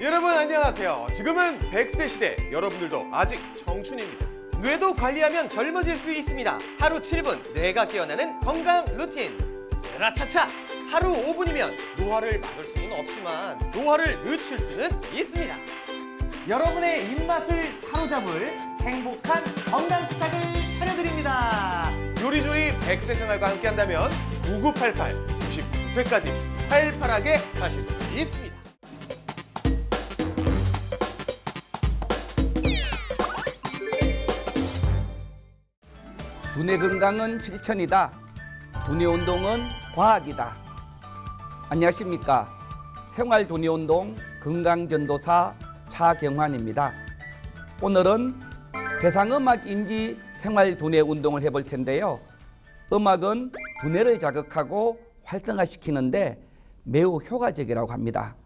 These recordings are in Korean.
여러분 안녕하세요. 지금은 100세 시대. 여러분들도 아직 청춘입니다. 뇌도 관리하면 젊어질 수 있습니다. 하루 7분 뇌가 깨어나는 건강 루틴. 라차차. 하루 5분이면 노화를 막을 수는 없지만 노화를 늦출 수는 있습니다. 여러분의 입맛을 사로잡을 행복한 건강 식탁을 차려드립니다. 요리조리 100세 생활과 함께한다면 9988 99세까지 팔팔하게 사실 수 있습니다. 두뇌 건강은 실천이다. 두뇌 운동은 과학이다. 안녕하십니까. 생활 두뇌 운동 건강 전도사 차경환입니다. 오늘은 대상음악 인지 생활 두뇌 운동을 해볼 텐데요. 음악은 두뇌를 자극하고 활성화시키는데 매우 효과적이라고 합니다.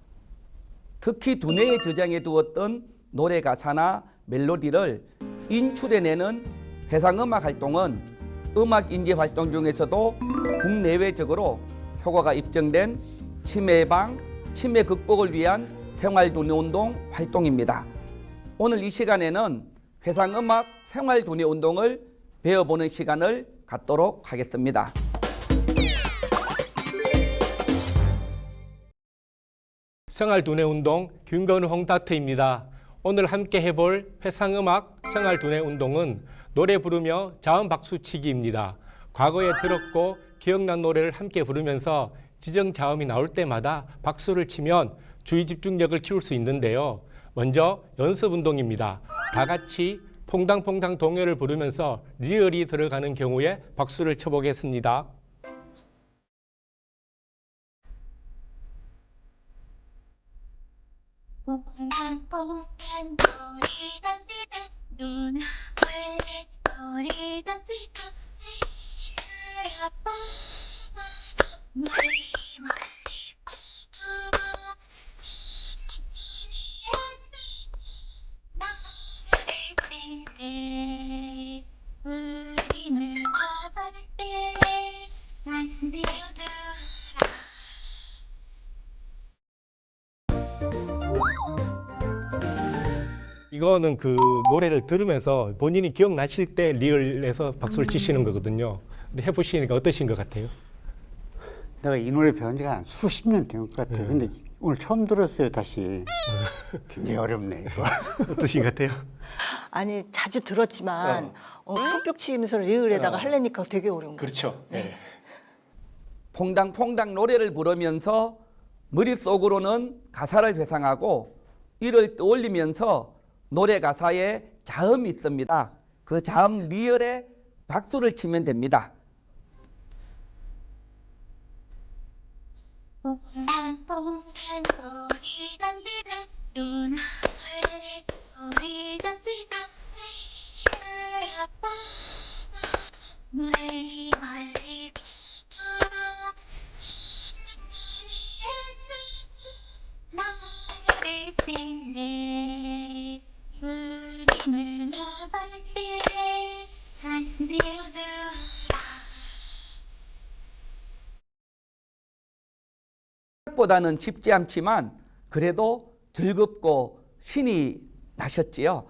특히 두뇌에 저장해 두었던 노래 가사나 멜로디를 인출해내는 해상음악 활동은 음악 인지 활동 중에서도 국내외적으로 효과가 입증된 치매 예방, 치매 극복을 위한 생활두뇌 운동 활동입니다. 오늘 이 시간에는 해상음악 생활두뇌 운동을 배워보는 시간을 갖도록 하겠습니다. 생활두뇌 운동 김건우 홍다트입니다. 오늘 함께 해볼 회상음악 생활두뇌 운동은 노래 부르며 자음 박수치기입니다. 과거에 들었고 기억난 노래를 함께 부르면서 지정 자음이 나올 때마다 박수를 치면 주의 집중력을 키울 수 있는데요. 먼저 연습 운동입니다. 다 같이 퐁당퐁당 동요를 부르면서 리얼이 들어가는 경우에 박수를 쳐보겠습니다. 멀리 돌 이 이거는 그 노래를 들으면서 본인이 기억나실 때 리얼에서 박수를 치시는 거거든요. 근데 해보시니까 어떠신 것 같아요? 내가 이 노래 배운 지가 한 수십 년 된 것 같아요. 네. 근데 오늘 처음 들었어요, 다시. 굉장히 어렵네, 이거. 어떠신 것 같아요? 아니 자주 들었지만 어, 손뼉 치면서 리을에다가 어. 하려니까 되게 어려운 거예요. 그렇죠. 네. 퐁당퐁당 노래를 부르면서 머릿속으로는 가사를 회상하고 이를 떠올리면서 노래 가사에 자음이 있습니다. 그 자음 리얼에 박수를 치면 됩니다. 퐁 보다는 쉽지 않지만 그래도 즐겁고 신이 나셨지요.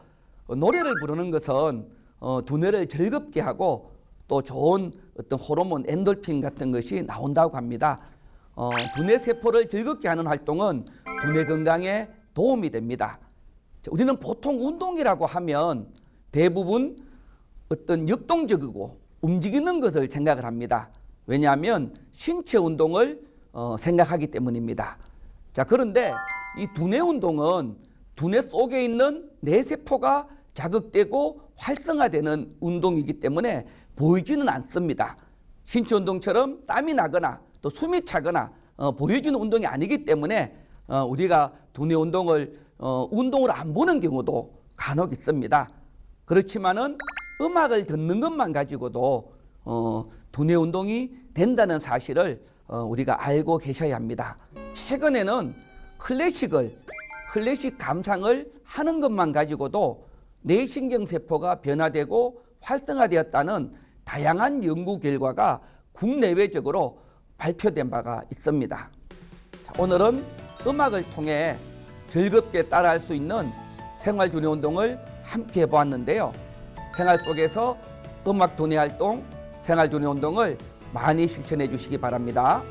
어, 노래를 부르는 것은 어, 두뇌를 즐겁게 하고 또 좋은 어떤 호르몬 엔돌핀 같은 것이 나온다고 합니다. 어, 두뇌 세포를 즐겁게 하는 활동은 두뇌 건강에 도움이 됩니다. 자, 우리는 보통 운동이라고 하면 대부분 어떤 역동적이고 움직이는 것을 생각을 합니다. 왜냐하면 신체 운동을 어, 생각하기 때문입니다. 자, 그런데 이 두뇌 운동은 두뇌 속에 있는 뇌세포가 자극되고 활성화되는 운동이기 때문에 보이지는 않습니다. 신체 운동처럼 땀이 나거나 또 숨이 차거나 어, 보여지는 운동이 아니기 때문에 어, 우리가 두뇌 운동을 어, 운동으로 안 보는 경우도 간혹 있습니다. 그렇지만은 음악을 듣는 것만 가지고도 어, 두뇌 운동이 된다는 사실을 어, 우리가 알고 계셔야 합니다. 최근에는 클래식을 클래식 감상을 하는 것만 가지고도 뇌신경 세포가 변화되고 활성화되었다는 다양한 연구 결과가 국내외적으로 발표된 바가 있습니다. 자, 오늘은 음악을 통해 즐겁게 따라할 수 있는 생활두뇌 운동을 함께 해보았는데요. 생활 속에서 음악 두뇌 활동, 생활두뇌 운동을 많이 실천해 주시기 바랍니다.